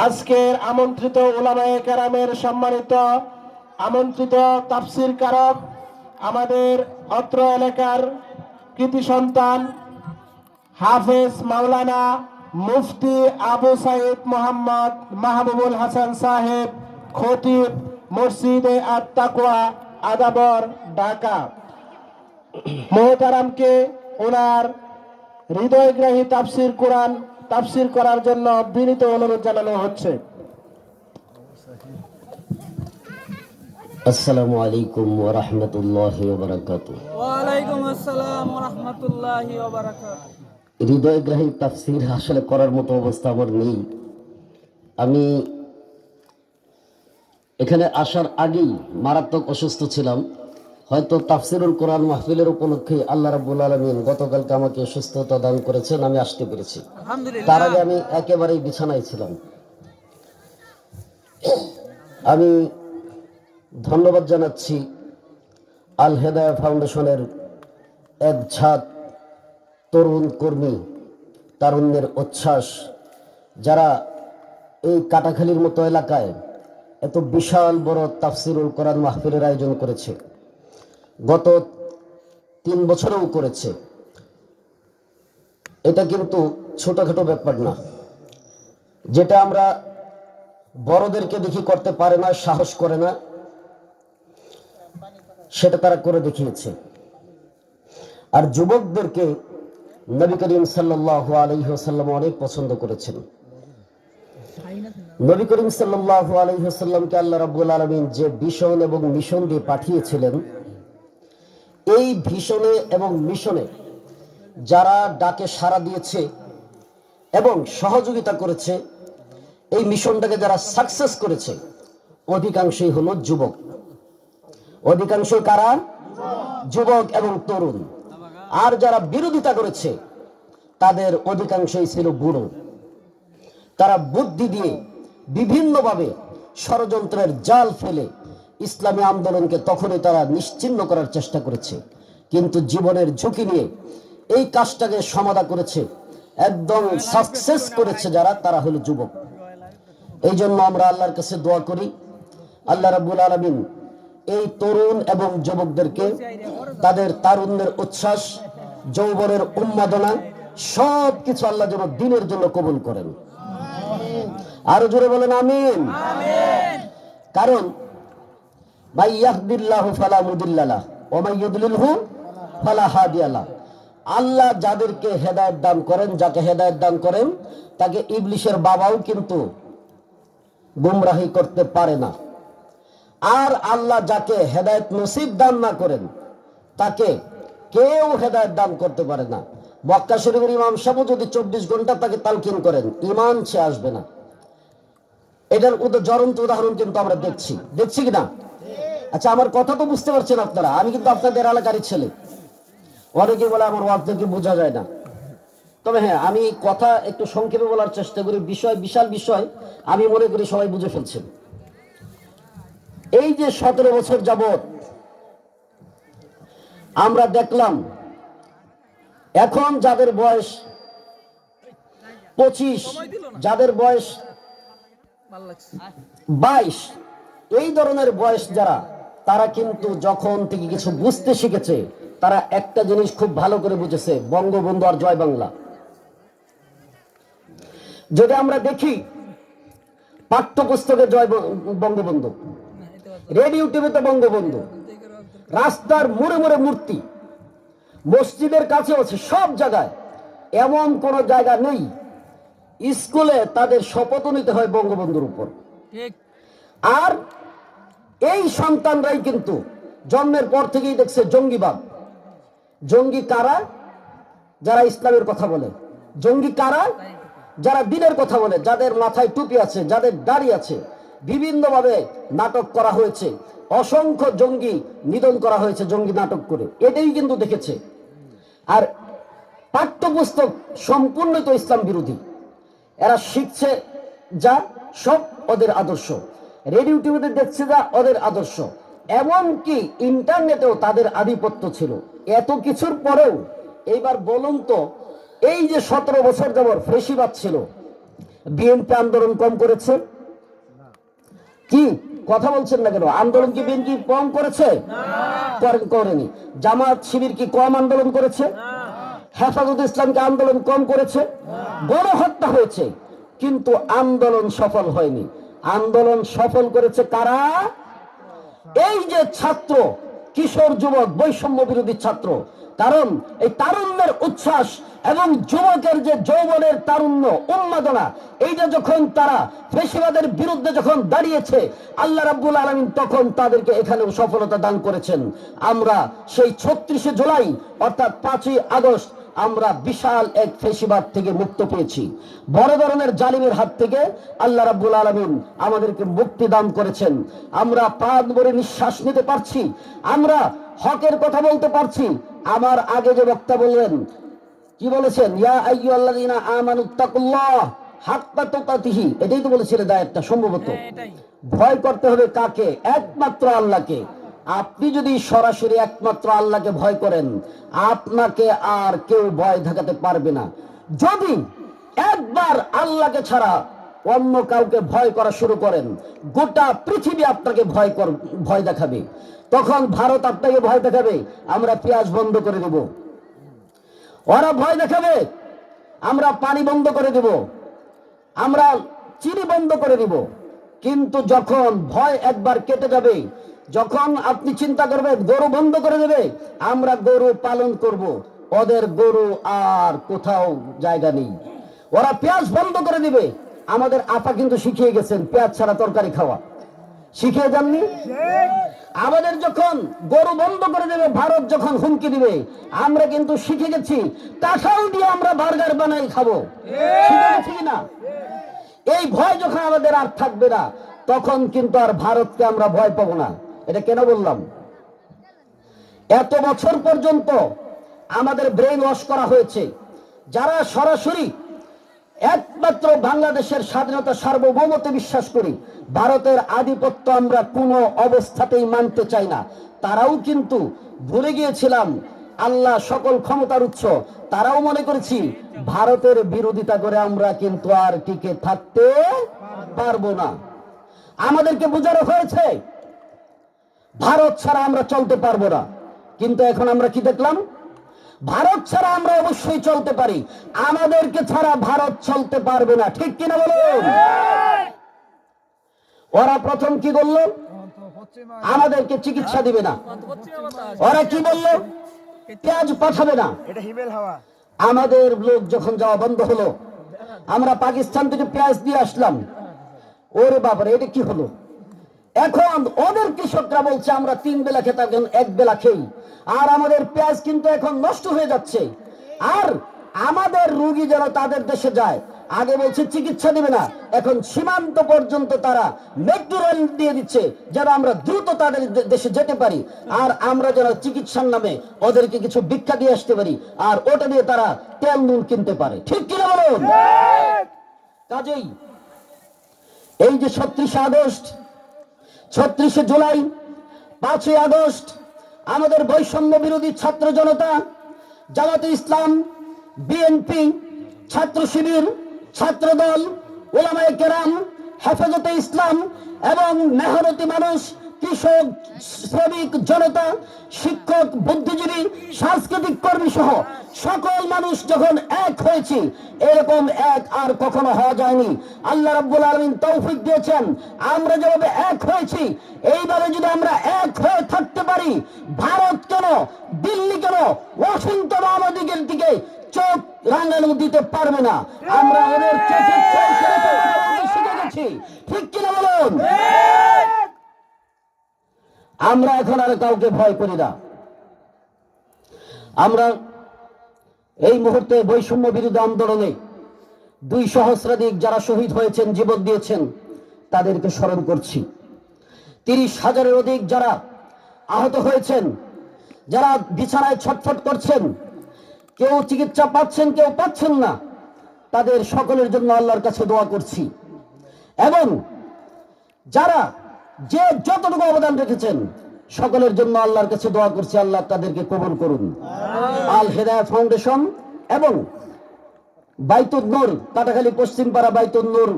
আজকের আমন্ত্রিত ওলামায়ে কেরামের সম্মানিত আমন্ত্রিত তাফসির কারক, আমাদের অত্র এলাকার কৃতি সন্তান হাফেজ মাওলানা মুফতি আবু সাইদ মোহাম্মদ মাহবুবুল হাসান সাহেব, খতিব মসজিদে আত তাকওয়া আদাবর, ঢাকা। মোহতারামকে ওনার হৃদয়গ্রাহী তাফসির কোরআন তাফসির করার জন্য বিনীত অনুরোধ জানানো হচ্ছে। আসসালামু আলাইকুম ওয়া রাহমাতুল্লাহি ওয়া বারাকাতুহু। ওয়ালাইকুম আসসালাম রহমতুল্লাহি হৃদয়গ্রাহী তাফসীর আসলে করার মতো অবস্থা আমার নেই। আমি এখানে আসার আগেই মারাত্মক অসুস্থ ছিলাম। হয়তো তাফসিরুল কোরআন মাহফিলের উপলক্ষে আল্লাহ রাব্বুল আলামিন গতকালকে আমাকে সুস্থতা দান করেছেন আমি আসতে পেরেছি। তার আগে আমি একেবারেই বিছানায় ছিলাম। আমি ধন্যবাদ জানাচ্ছি আল হেদায়া ফাউন্ডেশনের এক ঝাঁক তরুণ কর্মী তারুণ্যের উচ্ছ্বাস যারা এই কাটাখালির মতো এলাকায় এত বিশাল বড় তাফসিরুল কোরআন মাহফিলের আয়োজন করেছে। গত তিন বছরেও করেছে। এটা কিন্তু ছোটখাটো ব্যাপার না। যেটা আমরা বড়দেরকে দেখি করতে পারে না, সাহস করে না, সেটা তারা করে দেখিয়েছে। আর যুবকদেরকে নবী করিম সাল্লাহ অনেক পছন্দ করেছেন। নবী করিম সাল্লাহ আলহিহাসাল্লামকে আল্লাহ রাবুল আলমিন যে ভীষণ এবং মিশন দিয়ে পাঠিয়েছিলেন এই ভীষণে এবং মিশনে যারা ডাকে সাড়া দিয়েছে এবং সহযোগিতা করেছে, এই মিশনটাকে যারা সাকসেস করেছে, অধিকাংশই হলো যুবক। অধিকাংশ কারা? যুবক এবং তরুণ। আর যারা বিরোধিতা করেছে, তাদের অধিকাংশই ছিল বুড়ো। তারা বুদ্ধি দিয়ে বিভিন্নভাবে ষড়যন্ত্রের জাল ফেলে ইসলামী আন্দোলনকে তখনই তারা নিশ্চিন্ন করার চেষ্টা করেছে। কিন্তু জীবনের ঝুঁকি নিয়ে এই কাজটাকে সমাধা করেছে একদম সাকসেস করেছে যারা তারা হলো যুবক। এই জন্য আমরা আল্লাহর কাছে দোয়া করি আল্লাহ রাবুল আলমিন এই তরুণ এবং যুবকদেরকে তাদের তারুণ্যের উচ্ছ্বাস যৌবনের উন্মাদনা সব কিছু আল্লাহ যেন দিনের জন্য কবুল করেন। আরও জোরে বলেন আমিন। কারণ ফালা ফালা আল্লাহ যাদেরকে হেদায়েত দান করেন, যাকে হেদায়েত দান করেন, তাকে ইবলিশের বাবাও কিন্তু গুমরাহি করতে পারে না। আর আল্লাহ যাকে হেদায়ত নসিব দান না করেন, তাকে কেউ হেদায়ত দান করতে পারে না। বক্কা শরীফের ইমাম সাহেব যদি চব্বিশ ঘণ্টা তাকে তালকিন করেন ইমান সে আসবে না। এটার উদ- জ্বলন্ত উদাহরণ কিন্তু আমরা দেখছি। দেখছি কিনা আচ্ছা আমার কথা তো বুঝতে পারছেন আপনারা। আমি কিন্তু আপনাদের এলাকারই ছেলে। অনেকে বলে আমার থেকে বোঝা যায় না। তবে হ্যাঁ আমি কথা একটু সংক্ষেপে বলার চেষ্টা করি। বিষয় বিশাল বিষয় আমি মনে করি সবাই বুঝে ফেলছেন। এই যে সতেরো বছর যাবত আমরা দেখলাম এখন যাদের বয়স পঁচিশ যাদের বয়স বাইশ এই ধরনের বয়স যারা তারা কিন্তু যখন থেকে কিছু বুঝতে শিখেছে তারা একটা জিনিস খুব ভালো করে বুঝেছে বঙ্গবন্ধু আর জয় বাংলা। যদি আমরা দেখি পাঠ্যপুস্তকে জয় বঙ্গবন্ধু রেডিও টিভিতে বঙ্গবন্ধু রাস্তার মোড়ে মোড়ে মূর্তি মসজিদের কাছে আছে সব জায়গায় এমন কোন জায়গা নেই স্কুলে তাদের শপথ নিতে হয় বঙ্গবন্ধুর উপর। আর এই সন্তানরাই কিন্তু জন্মের পর থেকেই দেখছে জঙ্গিবাদ। জঙ্গি কারা? যারা ইসলামের কথা বলে। জঙ্গি কারা? যারা দিনের কথা বলে, যাদের মাথায় টুপি আছে, যাদের দাড়ি আছে। বিভিন্নভাবে নাটক করা হয়েছে। অসংখ্য জঙ্গি নিধন করা হয়েছে জঙ্গি নাটক করে। এটাই কিন্তু দেখেছে। আর পাঠ্যপুস্তক সম্পূর্ণ তো ইসলাম বিরোধী। এরা শিখছে যা সব ওদের আদর্শ। রেডিও টিভিতে দেখছে যা ওদের আদর্শ। এমনকি ইন্টারনেটেও তাদের আধিপত্য ছিল। এত কিছুর পরেও, এইবার বলুন তো, এই যে সতেরো বছর যাবর ফেসিবাদ ছিল, বিএনপি আন্দোলন কম করেছে? কি? কথা বলছেন না কেন? আন্দোলন কি বিএনপি কম করেছে? করেনি জামাত শিবির কি কম আন্দোলন করেছে? হেফাজত ইসলামকে আন্দোলন কম করেছে? গণহত্যা হয়েছে, কিন্তু আন্দোলন সফল হয়নি। আন্দোলন সফল করেছে কারা? এই যে ছাত্র, কিশোর যুবক, বৈষম্য বিরোধী ছাত্র। কারণ এই তারুণ্যের উচ্ছ্বাস এবং যুবকের যে যৌবনের তারুণ্য, উন্মাদনা, এইটা যখন তারা ফেসিবাদের বিরুদ্ধে যখন দাঁড়িয়েছে, আল্লাহ রাব্বুল আলমিন তখন তাদেরকে এখানেও সফলতা দান করেছেন। আমরা সেই ছত্রিশে জুলাই, অর্থাৎ পাঁচই আগস্ট আমরা বিশাল এক ফেসিবাদ থেকে মুক্ত পেয়েছি। বড় ধরনের জালিমের হাত থেকে আল্লাহ রাব্বুল আলমিন আমাদেরকে মুক্তি দান করেছেন। আমরা প্রাণ ভরে নিঃশ্বাস নিতে পারছি আমরা হকের কথা বলতে পারছি। আমার আগে যে বক্তা বললেন কি বলেছেন? ইয়া আইয়ুহাল্লাযীনা আমানুত্তাকুল্লাহ হাক্কা তুকাতিহি। এটাই তো বলেছিলেন দায়টা সম্ভবত। ভয় করতে হবে কাকে? একমাত্র আল্লাহকে। আপনি যদি সরাসরি একমাত্র আল্লাহকে ভয় করেন, আপনাকে আর কেউ ভয় দেখাতে পারবে না। যদি একবার আল্লাহকে ছাড়া অন্য কাউকে ভয় করা শুরু করেন, গোটা পৃথিবী আপনাকে ভয় কর, ভয় দেখাবে। তখন ভারত আপনাকে ভয় দেখাবে, আমরা পেঁয়াজ বন্ধ করে দেব। ওরা ভয় দেখাবে, আমরা পানি বন্ধ করে দেব। আমরা চিনি বন্ধ করে দিব। কিন্তু যখন ভয় একবার কেটে যাবে যখন আপনি চিন্তা করবেন, গরু বন্ধ করে দেবে, আমরা গরু পালন করব। ওদের গরু আর কোথাও জায়গা নেই। ওরা পেঁয়াজ বন্ধ করে দিবে। আমাদের আপা কিন্তু শিখিয়ে গেছেন, পেঁয়াজ ছাড়া তরকারি খাওয়া। শিখিয়ে যাননি? আমাদের যখন গরু বন্ধ করে দেবে, ভারত যখন হুমকি দিবে, আমরা কিন্তু শিখে গেছি, কাঁঠাল দিয়ে আমরা বার্গার বানাই খাব। শিখে কিনা? এই ভয় যখন আমাদের আর থাকবে না, তখন কিন্তু আর ভারতকে আমরা ভয় পাবো না। এটা কেন বললাম? এত বছর পর্যন্ত আমাদের ব্রেন ওয়াশ করা হয়েছে। যারা সরাসরি একমাত্র বাংলাদেশের স্বাধীনতা সার্বভৌমতে বিশ্বাস করি, ভারতের আধিপত্য আমরা কোনো অবস্থাতেই মানতে চাই না। তারাও কিন্তু ভুলে গিয়েছিলাম আল্লাহ সকল ক্ষমতার উৎস। তারাও মনে করেছি ভারতের বিরোধিতা করে আমরা কিন্তু আর টিকে থাকতে পারব না। আমাদেরকে বোঝানো হয়েছে ভারত ছাড়া আমরা চলতে পারব না। কিন্তু এখন আমরা কি দেখলাম? ভারত ছাড়া আমরা অবশ্যই চলতে পারি। আমাদেরকে ছাড়া ভারত চলতে পারবে না। ঠিক কিনা বলুন? ওরা প্রথম কি বলল? আমাদেরকে চিকিৎসা দিবে না। ওরা কি বলল? পেঁয়াজ পাঠাবে না। আমাদের লোক যখন যাওয়া বন্ধ হলো, আমরা পাকিস্তান থেকে পেঁয়াজ দিয়ে আসলাম। ওরে বাবারে, এটা কি হলো? এখন ওদের কৃষকরা বলছে আমরা তিন বেলা খেতে এক বেলা খেই। আর আমাদের পেঁয়াজ কিন্তু এখন নষ্ট হয়ে যাচ্ছে। আর আমাদের রুগী যারা তাদের দেশে যায় আগে বলছে চিকিৎসা দিবে না। এখন সীমান্ত পর্যন্ত তারা মেট্রো রেল দিয়ে দিচ্ছে যেন আমরা দ্রুত তাদের দেশে যেতে পারি। আর আমরা যেন চিকিৎসার নামে ওদেরকে কিছু ভিক্ষা দিয়ে আসতে পারি আর ওটা দিয়ে তারা তেল নুন কিনতে পারে। ঠিক কিনা বলুন? কাজেই এই যে ছত্রিশে আগস্ট ছত্রিশে জুলাই, পাঁচই আগস্ট, আমাদের বৈষম্য বিরোধী ছাত্র জনতা, জামাতে ইসলাম, বিএনপি, ছাত্র শিবির ছাত্রদল ওলামায় কেরাম, হেফাজতে ইসলাম এবং মেহরতি মানুষ কৃষক, শ্রমিক, জনতা, শিক্ষক, বুদ্ধিজীবী, সাংস্কৃতিক কর্মী সহ সকল মানুষ যখন এক হয়েছি, এরকম এক আর কখনো হওয়া যায়নি। আল্লাহ রাব্বুল আলমিন তৌফিক দিয়েছেন, আমরা যেভাবে এক হয়েছি এইভাবে যদি আমরা এক হয়ে থাকতে পারি, ভারত কেন, দিল্লি কেন, ওয়াশিংটন আমাদের দিকে চোখ রাঙানো দিতে পারবে না। আমরা ওদের চোখে চোখ রেখে কথা বলতে শিখে গেছি। ঠিক কিনা বলুন? আমরা এখন আর কাউকে ভয় করি না। আমরা এই মুহূর্তে বৈষম্য বিরোধী আন্দোলনে দুই সহস্রাধিক যারা শহীদ হয়েছেন, জীবন দিয়েছেন, তাদেরকে স্মরণ করছি। তিরিশ হাজারের অধিক যারা আহত হয়েছেন, যারা বিছানায় ছটফট করছেন, কেউ চিকিৎসা পাচ্ছেন, কেউ পাচ্ছেন না, তাদের সকলের জন্য আল্লাহর কাছে দোয়া করছি। এবং যারা যে যতটুকু অবদান রেখেছেন সকলের জন্য আল্লাহর কাছে দোয়া করছি আল্লাহ তাদেরকে কবুল করুন। আল হেদায় ফাউন্ডেশন এবং বাইতুল নূর কাটাখালী পশ্চিমপাড়া বাইতুল নূর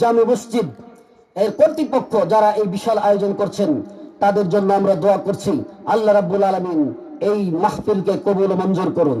জামে মসজিদ এর কর্তৃপক্ষ যারা এই বিশাল আয়োজন করছেন তাদের জন্য আমরা দোয়া করছি। আল্লাহ রাব্বুল আলামিন এই মাহফিলকে কবুল ও মঞ্জুর করুন।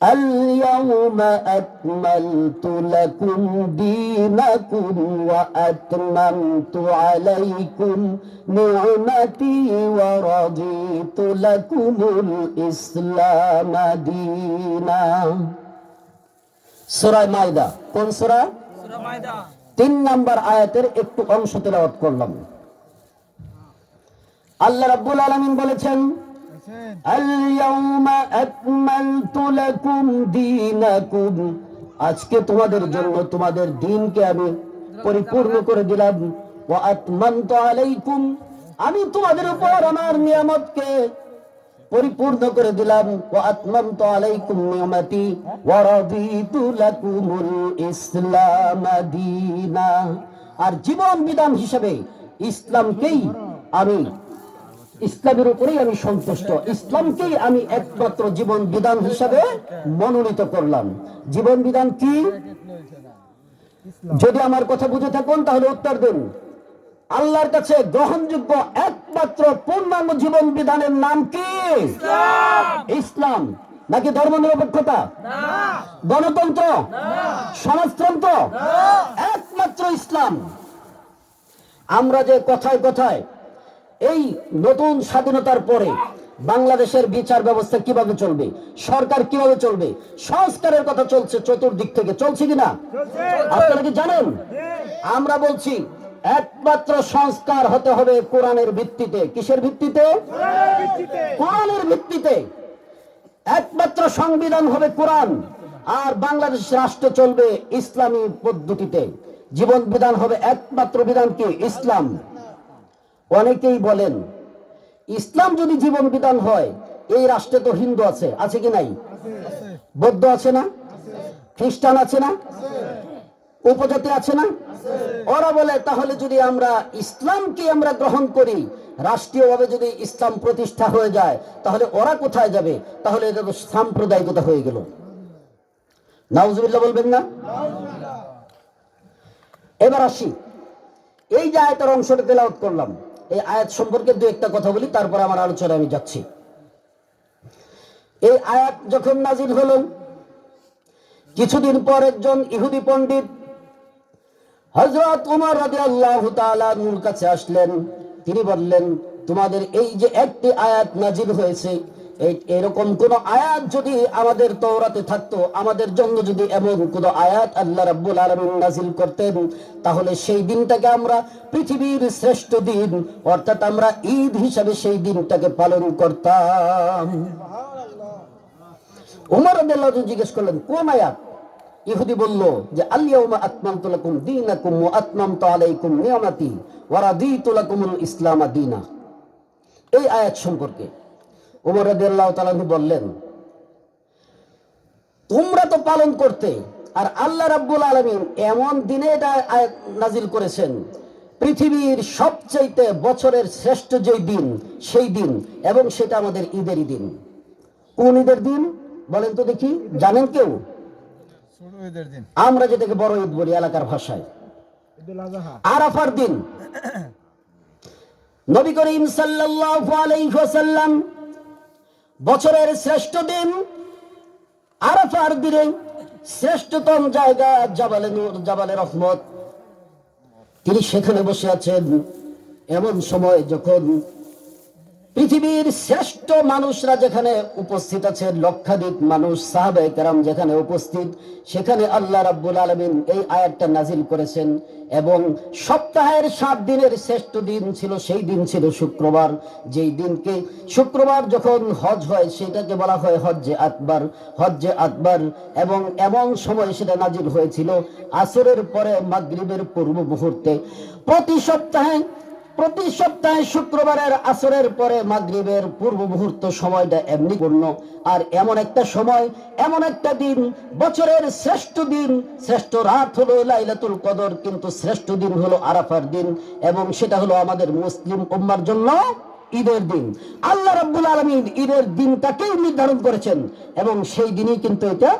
اليوم أكملت لكم دينكم وأتممت عليكم نعمتي ورضيت لكم الإسلام دينا سورة মাইদা কোন সূরা সূরা মায়দা তিন নাম্বার আয়াতের একটু অংশ তেলাওয়াত করলাম আল্লাহ রাব্বুল আলামিন বলেছেন আজকে তোমাদের জন্য তোমাদের দিনকে আমি পরিপূর্ণ করে দিলাম। ওয়া আতমামতু আলাইকুম। আমি তোমাদের উপর আমার নিয়ামতকে পরিপূর্ণ করে দিলাম। ওয়া আতমামতু আলাইকুম নিয়ামতি। ওয়া রাদিতু ইসলাম দীনা। আর জীবন বিধান হিসেবে ইসলামকেই আমি ইসলামের উপরেই আমি সন্তুষ্ট। ইসলামকেই আমি একমাত্র জীবন বিধান হিসাবে মনোনীত করলাম। জীবন বিধান কি? যদি আমার কথা বুঝে থাকুন, তাহলে উত্তর দিন। আল্লাহর কাছে গ্রহণযোগ্য একমাত্র পূর্ণাঙ্গ জীবন বিধানের নাম কি? ইসলাম। নাকি ধর্ম নিরপেক্ষতা? গণতন্ত্র? সমাজতন্ত্র? একমাত্র ইসলাম। আমরা যে কথায় কথায় এই নতুন স্বাধীনতার পরে বাংলাদেশের বিচার ব্যবস্থা কীভাবে চলবে? সরকার কীভাবে চলবে? সংস্কারের কথা চলছে চতুর্দিক থেকে। চলছে কিনা আপনারা কি জানেন? আমরা বলছি একমাত্র সংস্কার হতে হবে কোরআনের ভিত্তিতে। কিসের ভিত্তিতে। কোরআনের ভিত্তিতে। একমাত্র সংবিধান হবে কোরআন। আর বাংলাদেশ রাষ্ট্র চলবে ইসলামী পদ্ধতিতে। জীবন বিধান হবে একমাত্র বিধান কি? ইসলাম। অনেকেই বলেন, ইসলাম যদি জীবন বিধান হয়, এই রাষ্ট্রে তো হিন্দু আছে আছে কি নাই? বৌদ্ধ আছে না? খ্রিস্টান আছে না? উপজাতি আছে না? ওরা বলে, তাহলে যদি আমরা ইসলামকে আমরা গ্রহণ করি, রাষ্ট্রীয়ভাবে যদি ইসলাম প্রতিষ্ঠা হয়ে যায়, তাহলে ওরা কোথায় যাবে? তাহলে এটা তো সাম্প্রদায়িকতা হয়ে গেল। নাউজুবিল্লাহ বলবেন না? এবার আসি। এই যে আয়তার অংশটা তেলাওয়াত করলাম। এই আয়াত সম্পর্কে দু একটা কথা বলি, তারপর আমার আলোচনা আমি যাচ্ছি। এই আয়াত যখন নাজিল হল, কিছুদিন পর একজন ইহুদি পণ্ডিত হজরত উমর রাজি আল্লাহ কাছে আসলেন। তিনি বললেন, তোমাদের এই যে একটি আয়াত নাজিল হয়েছে এরকম কোন আয়াত যদি আমাদের তওরাতে থাকতো, আমাদের জন্য যদি এমন কোন আয়াত আল্লাহ রাব্বুল আলামিন নাজিল করতেন, তাহলে সেই দিনটাকে আমরা পৃথিবীর শ্রেষ্ঠ দিন, অর্থাৎ আমরা ঈদ হিসাবে সেই দিনটাকে পালন করতাম। উমর আনহু জিজ্ঞেস করলেন, কোন আয়াত? ইহুদি বলল যে আলিয়াউমা আকমালতু লাকুম দীনাকুম ওয়া আতমামতু আলাইকুম নিয়ামাতি ওয়া রাদিতু লাকুমুল ইসলাম দীনা। এই আয়াত সম্পর্কে ওমর রাদিয়াল্লাহু তাআলা বললেন তোমরা তো পালন করতে আর আল্লাহ রাব্বুল আলামিন এমন দিনে এটা নাজিল করেছেন পৃথিবীর সবচাইতে বছরের শ্রেষ্ঠ যেই দিন সেই দিন এবং সেটা আমাদের ঈদেরই দিন। কোন ঈদের দিন? বলেন তো দেখি জানেন কেউ? আমরা যেটাকে বড় ঈদ বলি এলাকার ভাষায়। আরাফার দিন। নবী করিম সাল্লাল্লাহু আলাইহি ওয়াসাল্লাম বছরের শ্রেষ্ঠ দিন আরাফার দিনে শ্রেষ্ঠতম জায়গা জাবালে নূর, জাবালে রহমত। তিনি সেখানে বসে আছেন। এমন সময় যখন পৃথিবীর শ্রেষ্ঠ মানুষরা যেখানে উপস্থিত আছে, লক্ষাধিক মানুষ সাহাবে কেরাম যেখানে উপস্থিত, সেখানে আল্লাহ রাব্বুল আলমিন এই আয়াতটা নাজিল করেছেন এবং সপ্তাহের সাত দিনের শ্রেষ্ঠ দিন ছিল, সেই দিন ছিল শুক্রবার। যেই দিনকে শুক্রবার যখন হজ হয়, সেটাকে বলা হয় হজ্জে আকবর। হজ্জে আকবর এবং এমন সময় সেটা নাজিল হয়েছিল, আসরের পরে মাগরিবের পূর্ব মুহূর্তে। প্রতি সপ্তাহে প্রতি সপ্তাহে শুক্রবারের আসরের পরে মাগরিবের পূর্ব মুহূর্ত সময়টা এমনি পূর্ণ। আর এমন একটা সময়, এমন একটা দিন, বছরের শ্রেষ্ঠ দিন। শ্রেষ্ঠ রাত হলো লাইলাতুল কদর, কিন্তু শ্রেষ্ঠ দিন হলো আরাফার দিন। এবং সেটা হলো আমাদের মুসলিম উম্মার জন্য ঈদের দিন। আল্লাহ রাব্বুল আলমিন ঈদের দিনটাকেই নির্ধারণ করেছেন। এবং সেই দিনই কিন্তু এটা